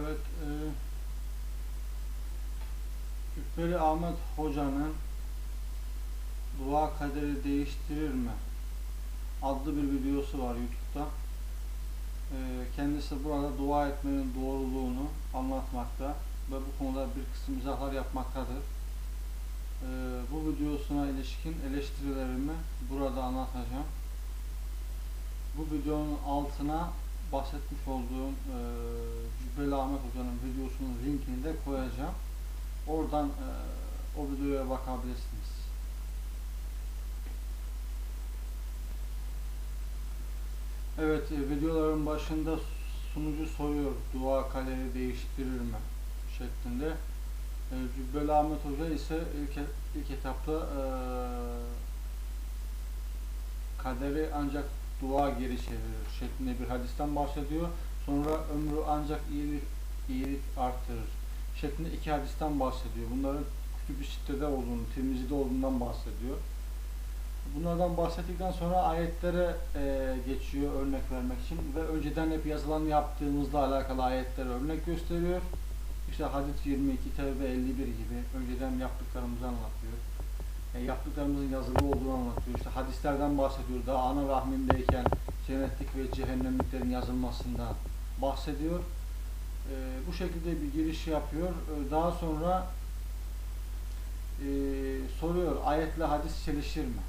Evet, e, Cübbeli Ahmet Hoca'nın Dua Kaderi Değiştirir mi? adlı bir videosu var YouTube'da. E, kendisi burada dua etmenin doğruluğunu anlatmakta ve bu konuda bir kısım izahlar yapmaktadır. E, bu videosuna ilişkin eleştirilerimi burada anlatacağım. Bu videonun altına bahsetmiş olduğum e, Cübbeli Ahmet Hoca'nın videosunun linkini de koyacağım. Oradan o videoya bakabilirsiniz. Evet, videoların başında sunucu soruyor dua kaderi değiştirir mi şeklinde. E, Cübbeli Ahmet Hoca ise ilk, ilk etapta e, kaderi ancak dua geri çevirir şeklinde bir hadisten bahsediyor. Sonra ömrü ancak iyilik, iyilik artırır şeklinde iki hadisten bahsediyor. Bunların kütüb-i sitede olduğunu, Tirmizi'de olduğundan bahsediyor. Bunlardan bahsettikten sonra ayetlere e, geçiyor örnek vermek için ve önceden hep yazılan yaptığımızla alakalı ayetleri örnek gösteriyor. İşte hadis 22, Tevbe 51 gibi önceden yaptıklarımızı anlatıyor. E, yaptıklarımızın yazılı olduğunu anlatıyor. İşte hadislerden bahsediyor. Daha ana rahmindeyken cennetlik ve cehennemliklerin yazılmasından bahsediyor. E, bu şekilde bir giriş yapıyor. E, daha sonra e, soruyor ayetle hadis çelişir mi?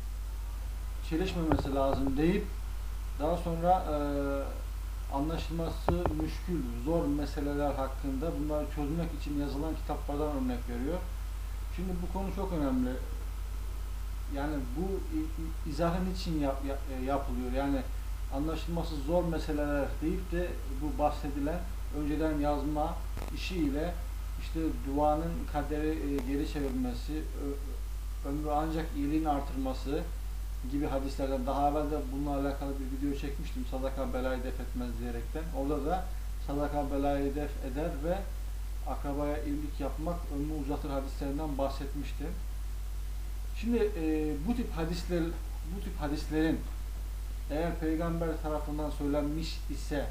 Çelişmemesi lazım deyip daha sonra e, anlaşılması müşkül, zor meseleler hakkında bunları çözmek için yazılan kitaplardan örnek veriyor. Şimdi bu konu çok önemli. Yani bu izahın için yap, yap, yapılıyor. Yani anlaşılması zor meseleler deyip de bu bahsedilen önceden yazma işiyle işte duanın kaderi e, geri çevirmesi, ömrü ancak iyiliğin artırması gibi hadislerden daha evvel de bununla alakalı bir video çekmiştim. Sadaka belayı def etmez diyerekten. Orada da sadaka belayı def eder ve akrabaya iyilik yapmak ömrü uzatır hadislerinden bahsetmiştim. Şimdi e, bu tip hadisler bu tip hadislerin eğer peygamber tarafından söylenmiş ise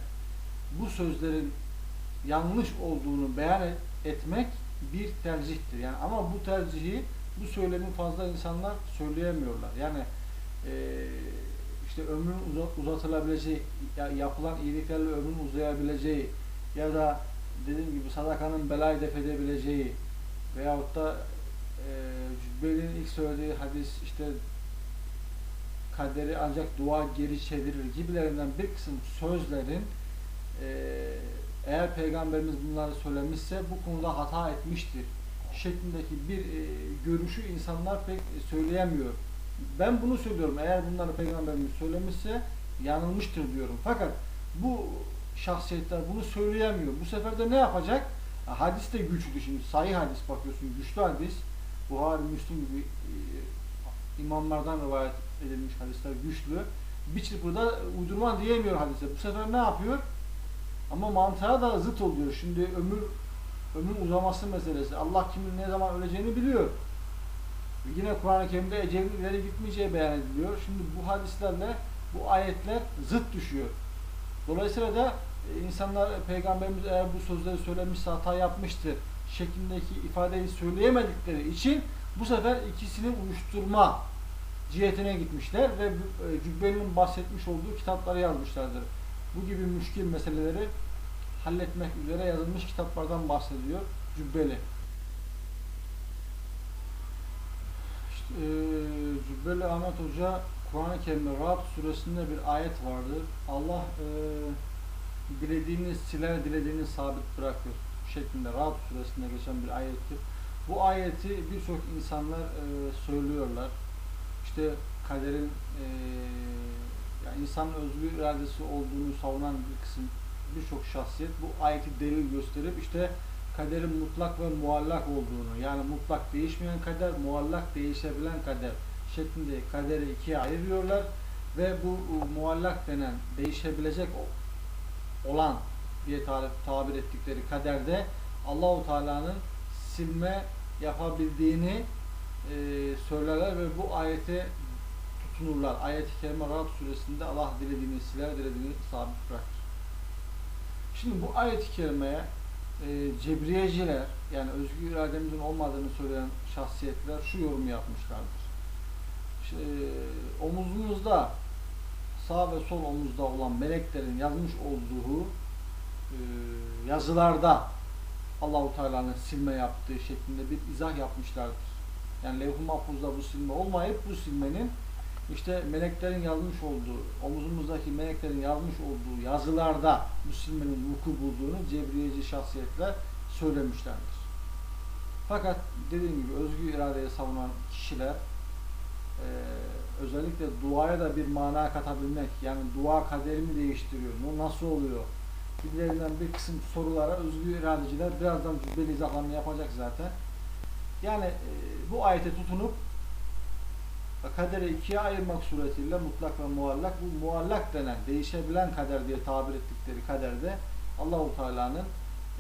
bu sözlerin yanlış olduğunu beyan etmek bir tercihtir. Yani ama bu tercihi bu söylemi fazla insanlar söyleyemiyorlar. Yani e, işte ömrün uzatılabileceği, yapılan iyiliklerle ömrün uzayabileceği ya da dediğim gibi sadakanın belayı def edebileceği veyahut da e, Cübbeli'nin ilk söylediği hadis işte kaderi ancak dua geri çevirir gibilerinden bir kısım sözlerin e, eğer Peygamberimiz bunları söylemişse bu konuda hata etmiştir şeklindeki bir e, görüşü insanlar pek söyleyemiyor. Ben bunu söylüyorum. Eğer bunları Peygamberimiz söylemişse yanılmıştır diyorum. Fakat bu şahsiyetler bunu söyleyemiyor. Bu sefer de ne yapacak? Hadis de güçlü şimdi. Sahih hadis bakıyorsun. Güçlü hadis. Buhari, Müslüm gibi e, imamlardan rivayet edilmiş hadisler güçlü. Bir çırpıda uydurma diyemiyor hadise. Bu sefer ne yapıyor? Ama mantığa da zıt oluyor. Şimdi ömür ömrün uzaması meselesi. Allah kimin ne zaman öleceğini biliyor. Yine Kur'an-ı Kerim'de ecelin ileri gitmeyeceği beyan ediliyor. Şimdi bu hadislerle bu ayetler zıt düşüyor. Dolayısıyla da e, insanlar Peygamberimiz eğer bu sözleri söylemişse hata yapmıştır şeklindeki ifadeyi söyleyemedikleri için bu sefer ikisini uyuşturma cihetine gitmişler ve e, Cübbeli'nin bahsetmiş olduğu kitapları yazmışlardır. Bu gibi müşkil meseleleri halletmek üzere yazılmış kitaplardan bahsediyor Cübbeli. İşte, e, Cübbeli Ahmet Hoca Kur'an-ı Kerim'de Rahat suresinde bir ayet vardır. Allah e, dilediğini siler, dilediğini sabit bırakır şeklinde Rahat suresinde geçen bir ayettir. Bu ayeti birçok insanlar e, söylüyorlar. İşte kaderin e, yani insanın özgür iradesi olduğunu savunan bir kısım birçok şahsiyet bu ayeti delil gösterip işte kaderin mutlak ve muallak olduğunu yani mutlak değişmeyen kader, muallak değişebilen kader şeklinde kaderi ikiye ayırıyorlar ve bu muallak denen değişebilecek olan diye tabir ettikleri kaderde Allahu Teala'nın silme yapabildiğini e, söylerler ve bu ayete tutunurlar. Ayet-i Kerime Rahat suresinde Allah dilediğini siler, dilediğini sabit bırakır. Şimdi bu ayet-i kerimeye e, cebriyeciler yani özgür irademizin olmadığını söyleyen şahsiyetler şu yorumu yapmışlardır. İşte, e, omuzumuzda sağ ve sol omuzda olan meleklerin yazmış olduğu yazılarda Allahu Teala'nın silme yaptığı şeklinde bir izah yapmışlardır. Yani levh-i mahfuzda bu silme olmayıp bu silmenin işte meleklerin yazmış olduğu, omuzumuzdaki meleklerin yazmış olduğu yazılarda bu silmenin vuku bulduğunu cebriyeci şahsiyetler söylemişlerdir. Fakat dediğim gibi özgür iradeye savunan kişiler eee, özellikle duaya da bir mana katabilmek, yani dua kaderimi değiştiriyor, bu nasıl oluyor? Gibilerinden bir kısım sorulara özgür iradeciler birazdan cübbeli izahlarını yapacak zaten. Yani eee, bu ayete tutunup kaderi ikiye ayırmak suretiyle mutlak ve muallak bu muallak denen değişebilen kader diye tabir ettikleri kaderde Allahu Teala'nın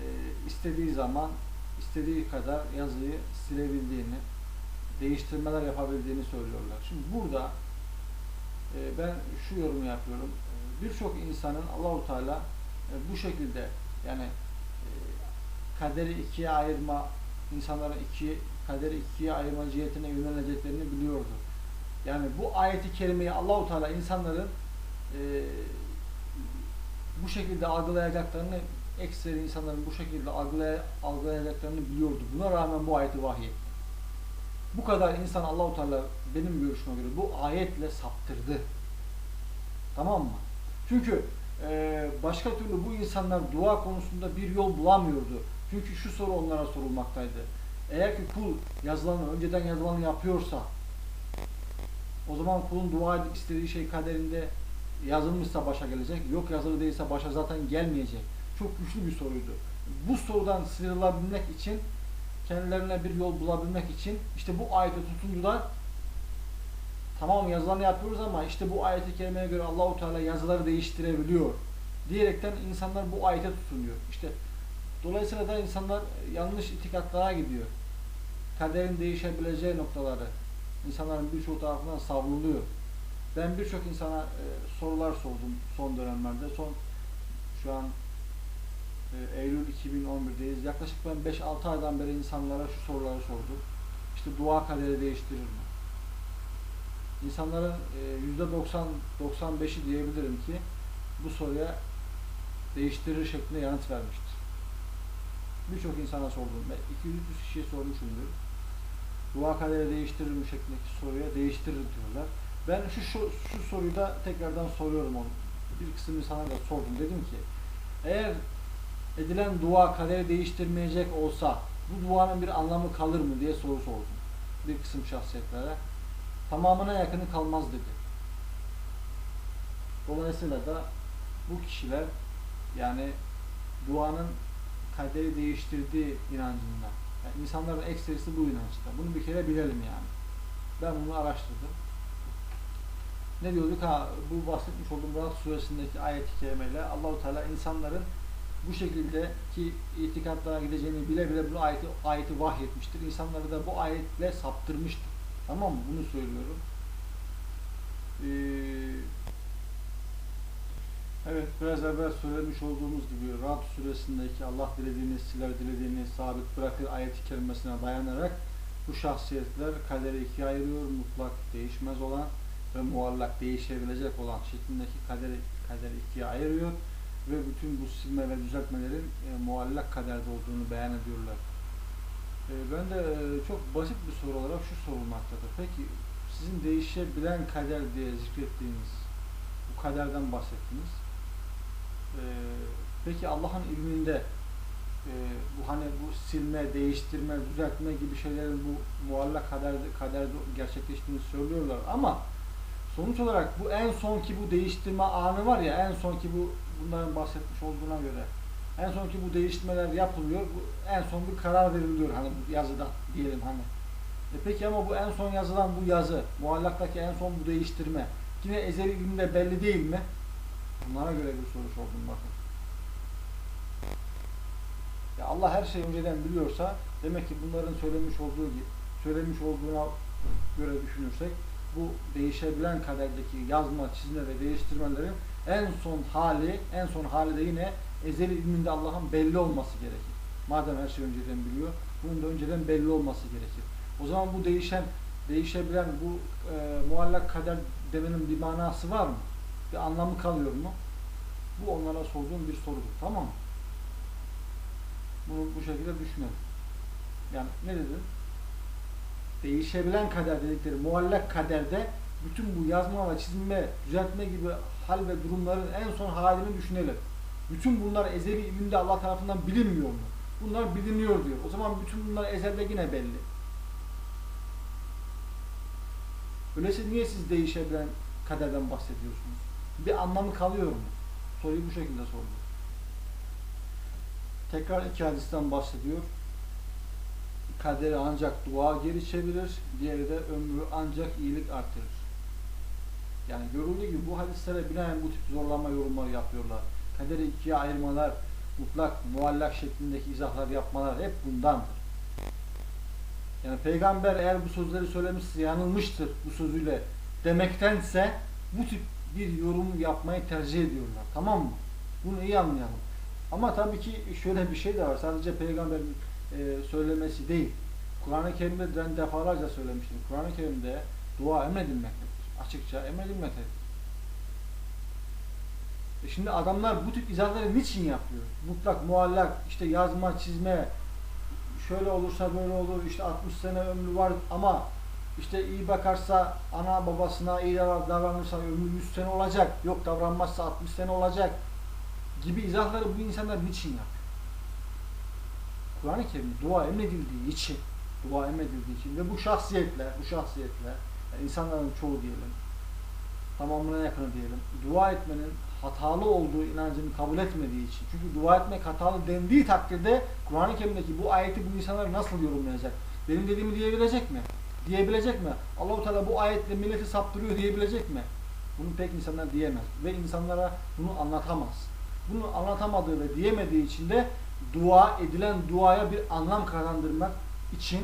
e, istediği zaman istediği kadar yazıyı silebildiğini değiştirmeler yapabildiğini söylüyorlar. Şimdi burada e, ben şu yorumu yapıyorum. E, Birçok insanın Allahu Teala e, bu şekilde yani e, kaderi ikiye ayırma insanların iki kaderi ikiye ayırma cihetine yöneleceklerini biliyordu. Yani bu ayeti kerimeyi Allahu Teala insanların e, bu şekilde algılayacaklarını ekseri insanların bu şekilde algılay algılayacaklarını biliyordu. Buna rağmen bu ayeti vahyetti. Bu kadar insan Allahu Teala benim görüşüme göre bu ayetle saptırdı. Tamam mı? Çünkü e, başka türlü bu insanlar dua konusunda bir yol bulamıyordu. Çünkü şu soru onlara sorulmaktaydı. Eğer ki kul yazılanı, önceden yazılanı yapıyorsa o zaman kulun dua edip istediği şey kaderinde yazılmışsa başa gelecek. Yok yazılı değilse başa zaten gelmeyecek. Çok güçlü bir soruydu. Bu sorudan sıyrılabilmek için kendilerine bir yol bulabilmek için işte bu ayete tutundular. Tamam yazılanı yapıyoruz ama işte bu ayeti kerimeye göre Allahu Teala yazıları değiştirebiliyor diyerekten insanlar bu ayete tutunuyor. İşte dolayısıyla da insanlar yanlış itikatlara gidiyor. Kaderin değişebileceği noktaları insanların birçok tarafından savruluyor. Ben birçok insana e, sorular sordum son dönemlerde. Son şu an e, Eylül 2011'deyiz. Yaklaşık ben 5-6 aydan beri insanlara şu soruları sordum. İşte dua kaderi değiştirir mi? İnsanların e, %90-95'i diyebilirim ki bu soruya değiştirir şeklinde yanıt vermiştir. Birçok insana sordum. Ben 200 kişiye sormuşumdur dua kaderi değiştirir mi şeklindeki soruya değiştirir diyorlar. Ben şu, şu, şu soruyu da tekrardan soruyorum onu. Bir kısım insana da sordum. Dedim ki eğer edilen dua kaderi değiştirmeyecek olsa bu duanın bir anlamı kalır mı diye soru sordum. Bir kısım şahsiyetlere. Tamamına yakını kalmaz dedi. Dolayısıyla da bu kişiler yani duanın kaderi değiştirdiği inancında. Yani insanların ekserisi bu inançta. Bunu bir kere bilelim yani. Ben bunu araştırdım. Ne diyorduk? Ha, bu bahsetmiş olduğum Rahat suresindeki ayet-i kerimeyle Allahu Teala insanların bu şekilde ki itikatlara gideceğini bile bile bu ayeti, ayeti vahyetmiştir. İnsanları da bu ayetle saptırmıştır. Tamam mı? Bunu söylüyorum. Ee, Evet, biraz evvel söylemiş olduğumuz gibi Rad suresindeki Allah dilediğini siler, dilediğini sabit bırakır ayet-i kerimesine dayanarak bu şahsiyetler kaderi ikiye ayırıyor. Mutlak değişmez olan ve muallak değişebilecek olan şeklindeki kaderi, kaderi ikiye ayırıyor ve bütün bu silme ve düzeltmelerin e, muallak kaderde olduğunu beyan ediyorlar. E, ben de e, çok basit bir soru olarak şu sorulmaktadır. Peki sizin değişebilen kader diye zikrettiğiniz bu kaderden bahsettiniz. Ee, peki Allah'ın ilminde e, bu hani bu silme, değiştirme, düzeltme gibi şeylerin bu muallak kader, kaderde gerçekleştiğini söylüyorlar ama sonuç olarak bu en son ki bu değiştirme anı var ya en son ki bu bunların bahsetmiş olduğuna göre en son ki bu değiştirmeler yapılıyor. Bu en son bir karar veriliyor hani yazıda diyelim hani. E peki ama bu en son yazılan bu yazı, muallaktaki en son bu değiştirme yine ezeli ilimde belli değil mi? Bunlara göre bir soru sordum bakın. Ya Allah her şeyi önceden biliyorsa demek ki bunların söylemiş olduğu söylemiş olduğuna göre düşünürsek bu değişebilen kaderdeki yazma, çizme ve değiştirmelerin en son hali, en son hali de yine ezeli ilminde Allah'ın belli olması gerekir. Madem her şey önceden biliyor, bunun da önceden belli olması gerekir. O zaman bu değişen, değişebilen bu e, muallak kader demenin bir manası var mı? Bir anlamı kalıyor mu? Bu onlara sorduğum bir sorudur. Tamam mı? Bunu bu şekilde düşünelim. Yani ne dedim? Değişebilen kader dedikleri muallak kaderde bütün bu yazma ve çizme, düzeltme gibi hal ve durumların en son halini düşünelim. Bütün bunlar ezeli ilimde Allah tarafından bilinmiyor mu? Bunlar biliniyor diyor. O zaman bütün bunlar ezelde yine belli. Öyleyse niye siz değişebilen kaderden bahsediyorsunuz? Bir anlamı kalıyor mu? Soruyu bu şekilde sordu. Tekrar iki hadisten bahsediyor. Kaderi ancak dua geri çevirir, diğeri de ömrü ancak iyilik artırır. Yani görüldüğü gibi bu hadislere binaen bu tip zorlama yorumları yapıyorlar. Kaderi ikiye ayırmalar, mutlak, muallak şeklindeki izahlar yapmalar hep bundandır. Yani peygamber eğer bu sözleri söylemişse yanılmıştır bu sözüyle demektense bu tip bir yorum yapmayı tercih ediyorlar. Tamam mı? Bunu iyi anlayalım. Ama tabii ki şöyle bir şey de var. Sadece peygamberin e, söylemesi değil. Kur'an-ı Kerim'de defalarca söylemiştim. Kur'an-ı Kerim'de dua emredilmektedir. Açıkça emredilmektedir. E şimdi adamlar bu tip izahları niçin yapıyor? Mutlak, muallak, işte yazma, çizme, şöyle olursa böyle olur, işte 60 sene ömrü var ama işte iyi bakarsa ana babasına iyi davranırsa ömrü 100 sene olacak, yok davranmazsa 60 sene olacak gibi izahları bu insanlar niçin yapıyor? Kur'an-ı Kerim dua emredildiği için, dua emredildiği için ve bu şahsiyetler, bu şahsiyetler, yani insanların çoğu diyelim, tamamına yakını diyelim, dua etmenin hatalı olduğu inancını kabul etmediği için. Çünkü dua etmek hatalı dendiği takdirde Kur'an-ı Kerim'deki bu ayeti bu insanlar nasıl yorumlayacak? Benim dediğimi diyebilecek mi? Diyebilecek mi? Allahu Teala bu ayetle milleti saptırıyor diyebilecek mi? Bunu pek insanlar diyemez ve insanlara bunu anlatamaz. Bunu anlatamadığı ve diyemediği için de dua edilen duaya bir anlam kazandırmak için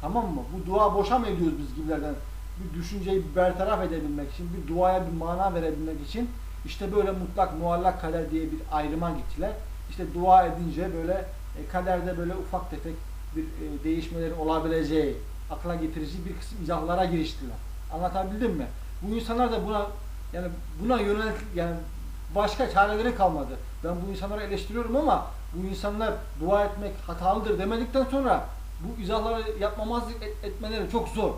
tamam mı? Bu dua boşa mı ediyoruz biz gibilerden? Bir düşünceyi bertaraf edebilmek için, bir duaya bir mana verebilmek için işte böyle mutlak muallak kader diye bir ayrıma gittiler. İşte dua edince böyle e, kaderde böyle ufak tefek bir e, değişmelerin olabileceği, akla getirici bir kısım izahlara giriştiler. Anlatabildim mi? Bu insanlar da buna yani buna yönelik yani başka çareleri kalmadı. Ben bu insanları eleştiriyorum ama bu insanlar dua etmek hatalıdır demedikten sonra bu izahları yapmamazlık et, etmeleri çok zor.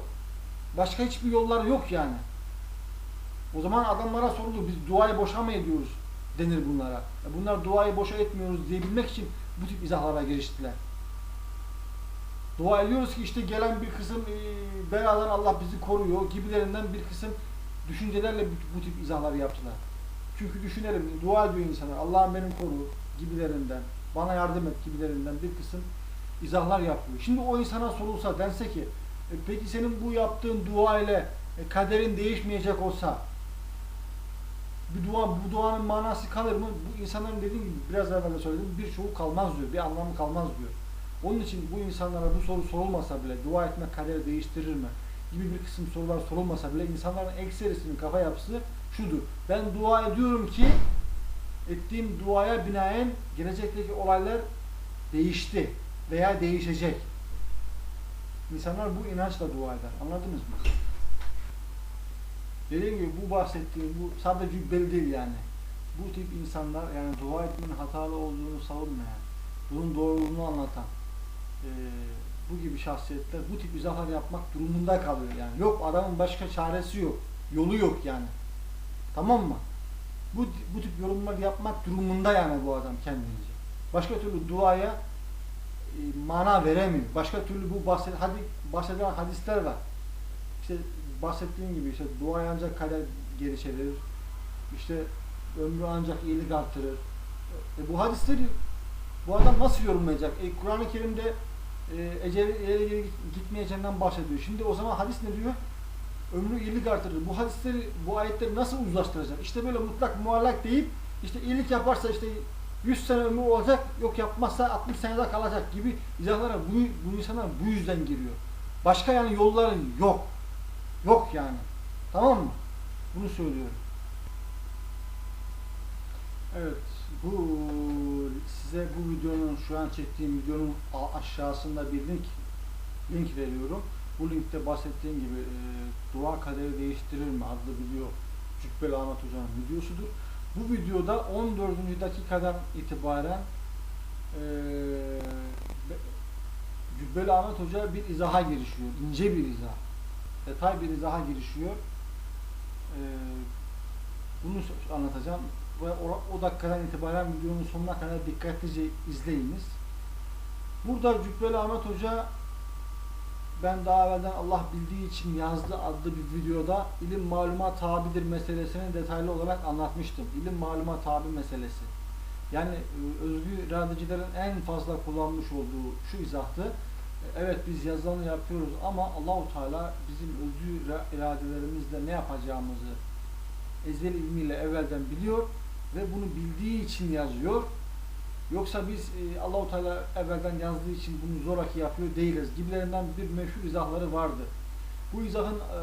Başka hiçbir yolları yok yani. O zaman adamlara sorulur biz duayı boşa mı ediyoruz denir bunlara. E bunlar duayı boşa etmiyoruz diyebilmek için bu tip izahlara giriştiler. Dua ediyoruz ki işte gelen bir kısım e, beladan Allah bizi koruyor gibilerinden bir kısım düşüncelerle bu, tip izahları yaptılar. Çünkü düşünelim dua ediyor insanlar Allah'ım benim koru gibilerinden bana yardım et gibilerinden bir kısım izahlar yapıyor. Şimdi o insana sorulsa dense ki e, peki senin bu yaptığın dua ile kaderin değişmeyecek olsa bir dua, bu duanın manası kalır mı? Bu insanların dediğim gibi biraz evvel de söyledim birçoğu kalmaz diyor. Bir anlamı kalmaz diyor. Onun için bu insanlara bu soru sorulmasa bile dua etmek kaderi değiştirir mi? gibi bir kısım sorular sorulmasa bile insanların ekserisinin kafa yapısı şudur. Ben dua ediyorum ki ettiğim duaya binaen gelecekteki olaylar değişti veya değişecek. İnsanlar bu inançla dua eder. Anladınız mı? Dediğim gibi bu bahsettiğim bu sadece cübbeli değil yani. Bu tip insanlar yani dua etmenin hatalı olduğunu savunmayan, bunun doğruluğunu anlatan e, bu gibi şahsiyetler bu tip izahlar yapmak durumunda kalıyor yani. Yok adamın başka çaresi yok. Yolu yok yani. Tamam mı? Bu, bu tip yorumlar yapmak durumunda yani bu adam kendince. Başka türlü duaya e, mana veremiyor. Başka türlü bu bahset, hadi, bahsedilen hadisler var. İşte bahsettiğim gibi işte dua ancak kader geri çevirir. İşte ömrü ancak iyilik artırır. E, bu hadisleri bu adam nasıl yorumlayacak? E, Kur'an-ı Kerim'de e, geri gitmeyeceğinden bahsediyor. Şimdi o zaman hadis ne diyor? Ömrü iyilik artırır. Bu hadisleri, bu ayetleri nasıl uzlaştıracak? İşte böyle mutlak muallak deyip işte iyilik yaparsa işte 100 sene ömrü olacak, yok yapmazsa 60 senede kalacak gibi izahlara bu, bu insanlar bu yüzden giriyor. Başka yani yolları yok. Yok yani. Tamam mı? Bunu söylüyorum. Evet. Bu size bu videonun şu an çektiğim videonun aşağısında bir link link veriyorum. Bu linkte bahsettiğim gibi e, dua kaderi değiştirir mi adlı video Cübbeli Ahmet Hoca'nın videosudur. Bu videoda 14. dakikadan itibaren e, be- Cübbeli Ahmet Hoca bir izaha girişiyor. ince bir izah. Detay bir izaha girişiyor. E, bunu anlatacağım ve o, o dakikadan itibaren videonun sonuna kadar dikkatlice izleyiniz. Burada Cübbeli Ahmet Hoca ben daha evvelden Allah bildiği için yazdı adlı bir videoda ilim maluma tabidir meselesini detaylı olarak anlatmıştım. İlim maluma tabi meselesi. Yani e, özgür iradecilerin en fazla kullanmış olduğu şu izahtı. Evet biz yazılanı yapıyoruz ama Allahu Teala bizim ira- iradelerimizle ne yapacağımızı ezel ilmiyle evvelden biliyor ve bunu bildiği için yazıyor. Yoksa biz e, Allahu Teala evvelden yazdığı için bunu zoraki yapıyor değiliz gibilerinden bir meşhur izahları vardı. Bu izahın e,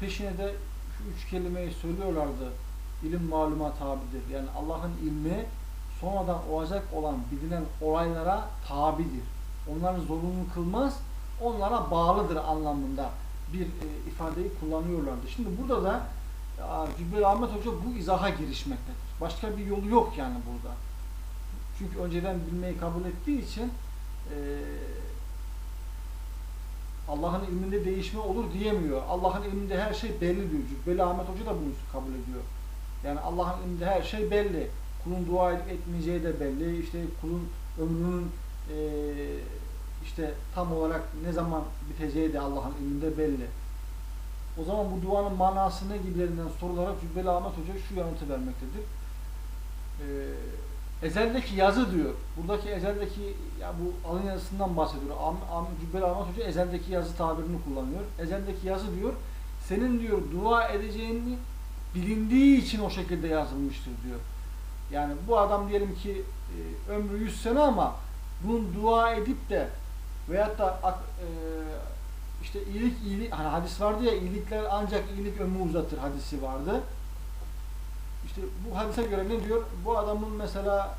peşine de şu üç kelimeyi söylüyorlardı. İlim maluma tabidir. Yani Allah'ın ilmi sonradan olacak olan bilinen olaylara tabidir. Onların zorunlu kılmaz, onlara bağlıdır anlamında bir e, ifadeyi kullanıyorlardı. Şimdi burada da Cübbeli Ahmet Hoca bu izaha girişmektedir. Başka bir yolu yok yani burada. Çünkü önceden bilmeyi kabul ettiği için eee, Allah'ın ilminde değişme olur diyemiyor. Allah'ın ilminde her şey belli diyor. Cübbeli Ahmet Hoca da bunu kabul ediyor. Yani Allah'ın ilminde her şey belli. Kulun dua edip etmeyeceği de belli. İşte kulun ömrünün eee, işte tam olarak ne zaman biteceği de Allah'ın ilminde belli. O zaman bu duanın manası ne gibilerinden sorulara Cübbeli Ahmet Hoca şu yanıtı vermektedir. Ee, ezeldeki yazı diyor. Buradaki ezeldeki ya bu alın yazısından bahsediyor. Am, Am, Cübbeli Ahmet Hoca ezeldeki yazı tabirini kullanıyor. Ezeldeki yazı diyor. Senin diyor dua edeceğini bilindiği için o şekilde yazılmıştır diyor. Yani bu adam diyelim ki e, ömrü 100 sene ama bunun dua edip de veyahut da e, işte iyilik iyilik hani hadis vardı ya iyilikler ancak iyilik ömrü uzatır hadisi vardı. İşte bu hadise göre ne diyor? Bu adamın mesela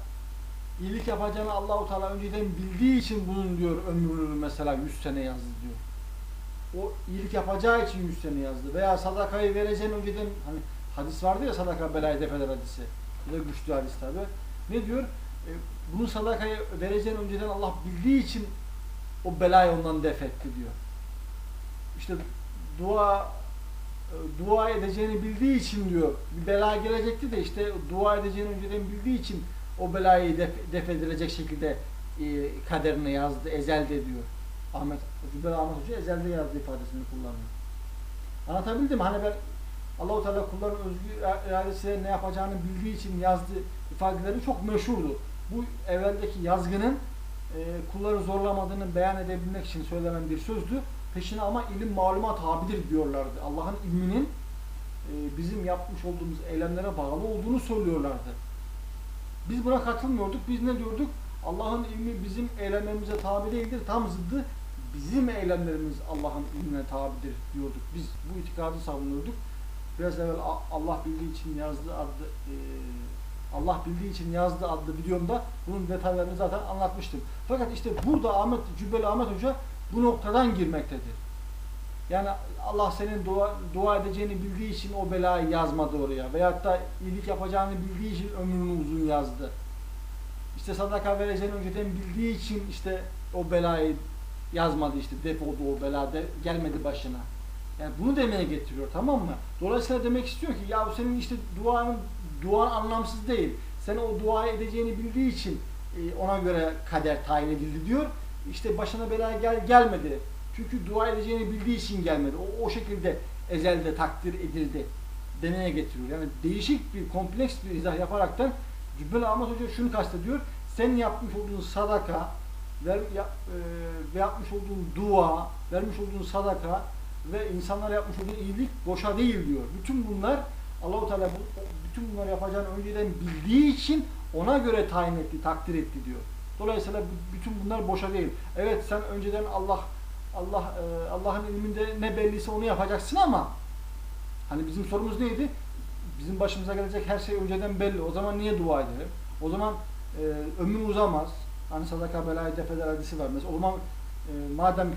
iyilik yapacağını Allahu Teala önceden bildiği için bunun diyor ömrünü mesela 100 sene yazdı diyor. O iyilik yapacağı için 100 sene yazdı. Veya sadakayı vereceğini önceden hani hadis vardı ya sadaka belayı def eder hadisi. Bu da güçlü hadis tabi. Ne diyor? E, bunu sadakayı vereceğini önceden Allah bildiği için o belayı ondan def etti diyor. İşte dua e, dua edeceğini bildiği için diyor bir bela gelecekti de işte dua edeceğini önceden bildiği için o belayı def, def edilecek şekilde e, kaderine yazdı ezelde diyor. Ahmet Cübbeli Ahmet Hoca ezelde yazdı ifadesini kullanıyor. Anlatabildim? Hani ben Allahu Teala kulların özgür iradesiyle ne yapacağını bildiği için yazdığı ifadeleri çok meşhurdu. Bu evveldeki yazgının e, kulları zorlamadığını beyan edebilmek için söylenen bir sözdü. Peşine ama ilim malumat tabidir diyorlardı. Allah'ın ilminin e, bizim yapmış olduğumuz eylemlere bağlı olduğunu söylüyorlardı. Biz buna katılmıyorduk. Biz ne diyorduk? Allah'ın ilmi bizim eylemlerimize tabi değildir. Tam zıddı bizim eylemlerimiz Allah'ın ilmine tabidir diyorduk. Biz bu itikadı savunuyorduk. Biraz evvel Allah bildiği için yazdı adlı e, Allah bildiği için yazdı adlı videomda bunun detaylarını zaten anlatmıştım. Fakat işte burada Ahmet Cübbeli Ahmet Hoca bu noktadan girmektedir. Yani Allah senin dua, dua edeceğini bildiği için o belayı yazmadı oraya. Veyahut da iyilik yapacağını bildiği için ömrünü uzun yazdı. İşte sadaka vereceğini önceden bildiği için işte o belayı yazmadı işte defoldu o bela de, gelmedi başına. Yani bunu demeye getiriyor tamam mı? Dolayısıyla demek istiyor ki ya senin işte duanın duan anlamsız değil. Sen o dua edeceğini bildiği için e, ona göre kader tayin edildi diyor. İşte başına bela gel gelmedi. Çünkü dua edeceğini bildiği için gelmedi. O, o şekilde ezelde takdir edildi. Demeye getiriyor. Yani değişik bir kompleks bir izah yaparaktan Cübbeli Ahmet Hoca şunu kastediyor. Sen yapmış olduğun sadaka ver, ya, e, yapmış olduğun dua, vermiş olduğun sadaka ve insanlara yapmış olduğun iyilik boşa değil diyor. Bütün bunlar Allahu Teala bu, bütün bunları yapacağını önceden bildiği için ona göre tayin etti, takdir etti diyor. Dolayısıyla bütün bunlar boşa değil. Evet sen önceden Allah Allah e, Allah'ın ilminde ne belliyse onu yapacaksın ama hani bizim sorumuz neydi? Bizim başımıza gelecek her şey önceden belli. O zaman niye dua edelim? O zaman e, ömrün uzamaz. Hani sadaka belayı def eder hadisi var. Mesela o zaman e, madem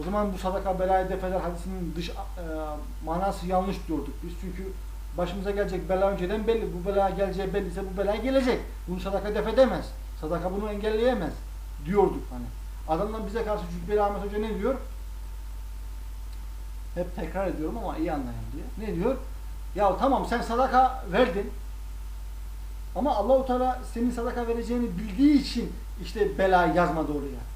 o zaman bu sadaka belayı def eder hadisinin dış e, manası yanlış diyorduk biz. Çünkü başımıza gelecek bela önceden belli. Bu bela geleceği belliyse bu bela gelecek. Bunu sadaka def edemez. Sadaka bunu engelleyemez diyorduk hani. Adamlar bize karşı Cübbeli Ahmet Hoca ne diyor? Hep tekrar ediyorum ama iyi anlayın diye. Ne diyor? Ya tamam sen sadaka verdin. Ama Allahu Teala senin sadaka vereceğini bildiği için işte belayı yazmadı oraya.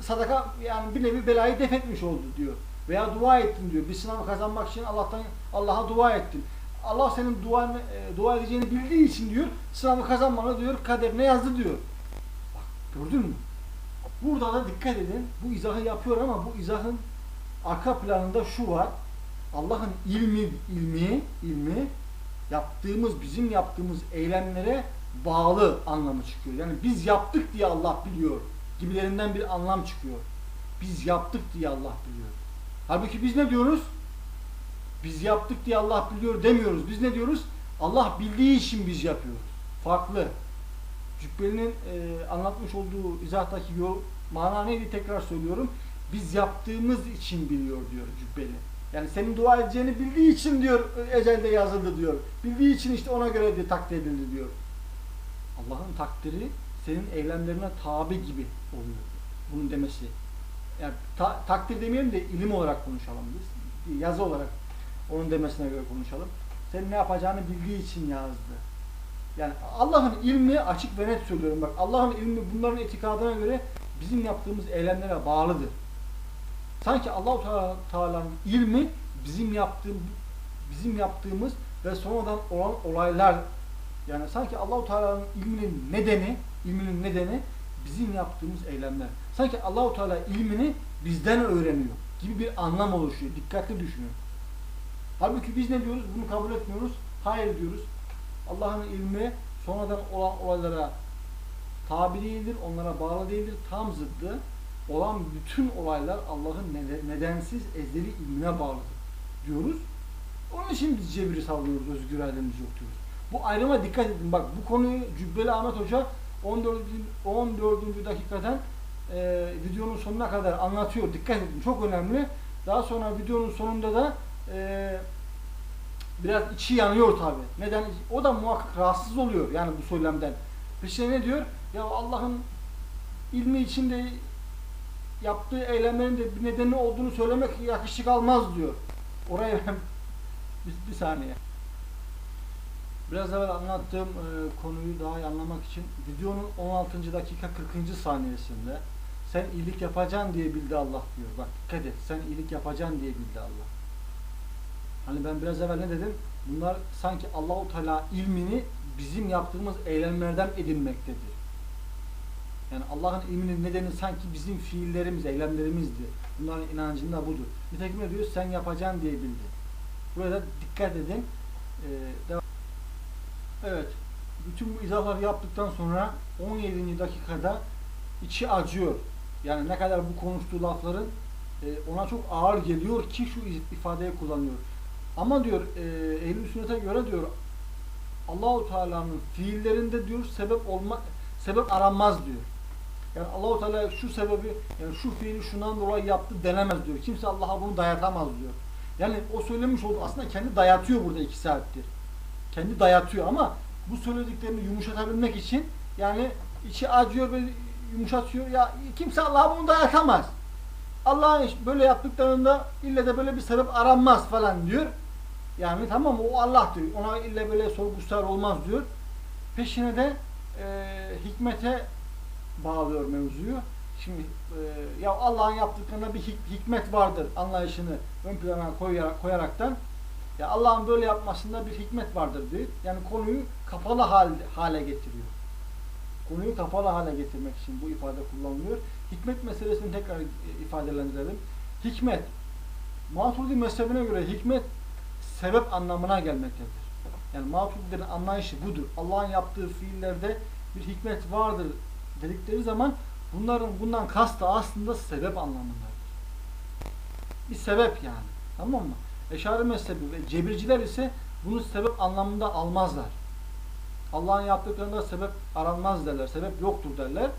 Sadaka yani bir nevi belayı def etmiş oldu diyor. Veya dua ettin diyor. Bir sınavı kazanmak için Allah'tan Allah'a dua ettin. Allah senin duanı, e, dua edeceğini bildiği için diyor sınavı kazanmanı diyor kaderine yazdı diyor. Bak gördün mü? Burada da dikkat edin. Bu izahı yapıyor ama bu izahın arka planında şu var. Allah'ın ilmi, ilmi, ilmi yaptığımız, bizim yaptığımız eylemlere bağlı anlamı çıkıyor. Yani biz yaptık diye Allah biliyor gibilerinden bir anlam çıkıyor. Biz yaptık diye Allah biliyor. Halbuki biz ne diyoruz? Biz yaptık diye Allah biliyor demiyoruz. Biz ne diyoruz? Allah bildiği için biz yapıyoruz. Farklı. Cübbeli'nin e, anlatmış olduğu izahtaki yol, mana neydi tekrar söylüyorum. Biz yaptığımız için biliyor diyor Cübbeli. Yani senin dua edeceğini bildiği için diyor ecelde yazıldı diyor. Bildiği için işte ona göre de takdir edildi diyor. Allah'ın takdiri senin eylemlerine tabi gibi oluyor. Bunun demesi. Yani ta- takdir demeyelim de ilim olarak konuşalım biz. Yazı olarak onun demesine göre konuşalım. Sen ne yapacağını bildiği için yazdı. Yani Allah'ın ilmi açık ve net söylüyorum bak. Allah'ın ilmi bunların itikadına göre bizim yaptığımız eylemlere bağlıdır. Sanki Allahu Teala- Teala'nın ilmi bizim yaptığım bizim yaptığımız ve sonradan olan olaylar yani sanki Allahu Teala'nın ilminin nedeni, ilminin nedeni bizim yaptığımız eylemler. Sanki Allahu Teala ilmini bizden öğreniyor gibi bir anlam oluşuyor. Dikkatli düşünün. Halbuki biz ne diyoruz? Bunu kabul etmiyoruz. Hayır diyoruz. Allah'ın ilmi sonradan olan olaylara tabi değildir, onlara bağlı değildir. Tam zıddı. Olan bütün olaylar Allah'ın nede- nedensiz ezeli ilmine bağlıdır diyoruz. Onun için biz cebri savunuyoruz, özgür irademiz yok diyoruz. Bu ayrıma dikkat edin. Bak bu konuyu Cübbeli Ahmet Hoca 14. 14. dakikadan e, videonun sonuna kadar anlatıyor. Dikkat edin. Çok önemli. Daha sonra videonun sonunda da e, biraz içi yanıyor tabi. Neden? O da muhakkak rahatsız oluyor yani bu söylemden. Peşine ne diyor? Ya Allah'ın ilmi içinde yaptığı eylemlerin de bir nedeni olduğunu söylemek yakışık almaz diyor. Oraya ben bir, bir saniye. Biraz evvel anlattığım e, konuyu daha iyi anlamak için videonun 16. dakika 40. saniyesinde sen iyilik yapacaksın diye bildi Allah diyor. Bak dikkat et. Sen iyilik yapacaksın diye bildi Allah. Hani ben biraz evvel ne dedim? Bunlar sanki Allahu Teala ilmini bizim yaptığımız eylemlerden edinmektedir. Yani Allah'ın ilminin nedeni sanki bizim fiillerimiz, eylemlerimizdi. Bunların inancında budur. Nitekim ne diyor? Sen yapacaksın diye bildi. Burada dikkat edin. Ee, devam. Evet. Bütün bu izahları yaptıktan sonra 17. dakikada içi acıyor. Yani ne kadar bu konuştuğu lafların e, ona çok ağır geliyor ki şu ifadeyi kullanıyor. Ama diyor e, ehl sünnete göre diyor Allahu Teala'nın fiillerinde diyor sebep olma sebep aranmaz diyor. Yani Allahu Teala şu sebebi yani şu fiili şundan dolayı yaptı denemez diyor. Kimse Allah'a bunu dayatamaz diyor. Yani o söylemiş olduğu aslında kendi dayatıyor burada iki saattir. Kendi dayatıyor ama bu söylediklerini yumuşatabilmek için yani içi acıyor ve yumuşatıyor. Ya kimse Allah'a bunu dayatamaz. Allah'ın böyle yaptıklarında ille de böyle bir sebep aranmaz falan diyor. Yani tamam o Allah diyor. Ona ille böyle sorguslar olmaz diyor. Peşine de e, hikmete bağlıyor mevzuyu. Şimdi e, ya Allah'ın yaptıklarında bir hik- hikmet vardır anlayışını ön plana koyarak, koyaraktan ya Allah'ın böyle yapmasında bir hikmet vardır diyor. Yani konuyu kapalı hal, hale getiriyor. Konuyu kapalı hale getirmek için bu ifade kullanılıyor. Hikmet meselesini tekrar e, ifadelendirelim. Hikmet, Maturidi mezhebine göre hikmet sebep anlamına gelmektedir. Yani Maturidilerin anlayışı budur. Allah'ın yaptığı fiillerde bir hikmet vardır dedikleri zaman bunların bundan kastı aslında sebep anlamındadır. Bir sebep yani. Tamam mı? Eşari mezhebi ve cebirciler ise bunu sebep anlamında almazlar. Allah'ın yaptıklarında sebep aranmaz derler. Sebep yoktur derler.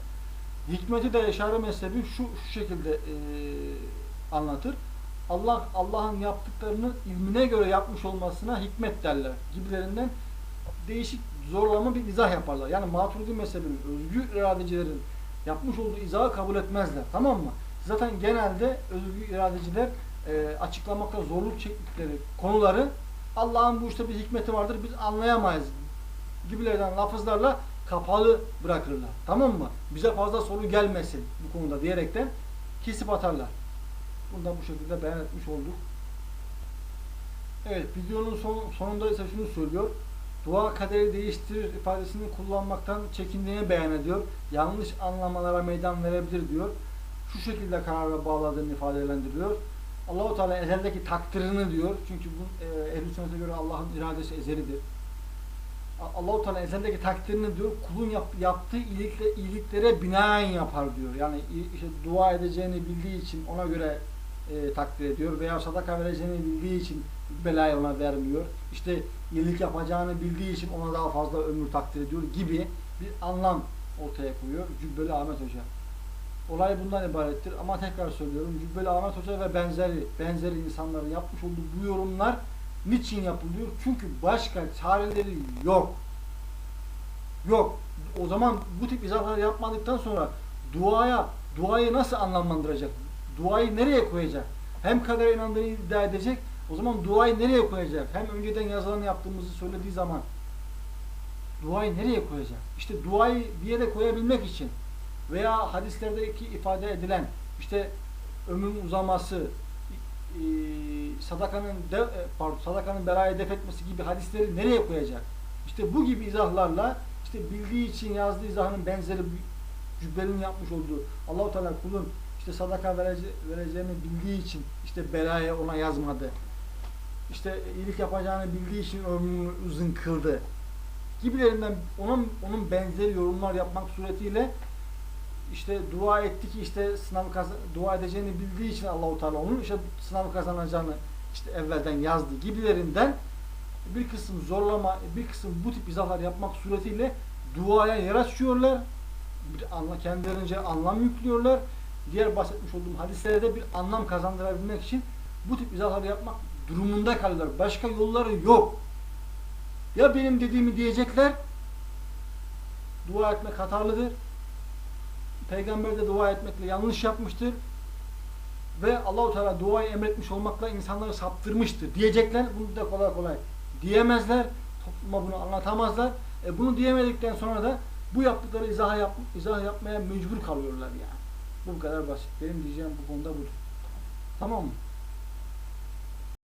Hikmeti de Eşari mezhebi şu, şu şekilde e, anlatır. Allah Allah'ın yaptıklarını ilmine göre yapmış olmasına hikmet derler gibilerinden değişik zorlama bir izah yaparlar. Yani Maturidi mezhebinin özgür iradecilerin yapmış olduğu izahı kabul etmezler. Tamam mı? Zaten genelde özgür iradeciler e, açıklamakta zorluk çektikleri konuları Allah'ın bu işte bir hikmeti vardır biz anlayamayız gibilerden lafızlarla kapalı bırakırlar. Tamam mı? Bize fazla soru gelmesin bu konuda diyerekten kesip atarlar. Bunu da bu şekilde beyan etmiş olduk. Evet, videonun son, sonunda ise şunu söylüyor. Dua kaderi değiştirir ifadesini kullanmaktan çekindiğini beyan ediyor. Yanlış anlamalara meydan verebilir diyor. Şu şekilde karara bağladığını ifadelendiriyor. Allahu Teala ezeldeki takdirini diyor. Çünkü bu e, ehl sünnete göre Allah'ın iradesi ezelidir. Allahu Teala ezeldeki takdirini diyor kulun yap, yaptığı iyilikle, iyiliklere binaen yapar diyor. Yani işte dua edeceğini bildiği için ona göre e, takdir ediyor veya sadaka vereceğini bildiği için belayı ona vermiyor. İşte iyilik yapacağını bildiği için ona daha fazla ömür takdir ediyor gibi bir anlam ortaya koyuyor Cübbeli Ahmet Hoca. Olay bundan ibarettir ama tekrar söylüyorum Cübbeli Ahmet Hoca ve benzeri benzeri insanların yapmış olduğu bu yorumlar niçin yapılıyor? Çünkü başka çareleri yok. Yok. O zaman bu tip izahları yapmadıktan sonra duaya duayı nasıl anlamlandıracak? Duayı nereye koyacak? Hem kadere inandığını iddia edecek. O zaman duayı nereye koyacak? Hem önceden yazılan yaptığımızı söylediği zaman duayı nereye koyacak? İşte duayı bir yere koyabilmek için veya hadislerdeki ifade edilen işte ömrün uzaması, e, sadakanın de, e, pardon, sadakanın belayı def etmesi gibi hadisleri nereye koyacak? İşte bu gibi izahlarla işte bildiği için yazdığı izahının benzeri cübbelin yapmış olduğu Allahu Teala kulun işte sadaka verece, vereceğini bildiği için işte belaya ona yazmadı. İşte iyilik yapacağını bildiği için ömrünü uzun kıldı. Gibilerinden onun onun benzeri yorumlar yapmak suretiyle işte dua etti ki işte sınavı dua edeceğini bildiği için Allahu Teala onun işte sınavı kazanacağını işte evvelden yazdı gibilerinden bir kısım zorlama, bir kısım bu tip izahlar yapmak suretiyle duaya yer açıyorlar. Bir anla, kendilerince anlam yüklüyorlar. Diğer bahsetmiş olduğum hadislere de bir anlam kazandırabilmek için bu tip izahlar yapmak durumunda kalıyorlar. Başka yolları yok. Ya benim dediğimi diyecekler, dua etmek hatalıdır. Peygamber de dua etmekle yanlış yapmıştır. Ve Allahu Teala duayı emretmiş olmakla insanları saptırmıştır diyecekler. Bunu da kolay kolay diyemezler. Topluma bunu anlatamazlar. E bunu diyemedikten sonra da bu yaptıkları izah, yap, izah yapmaya mecbur kalıyorlar yani. Bu kadar basit. Benim diyeceğim bu konuda budur. Tamam mı?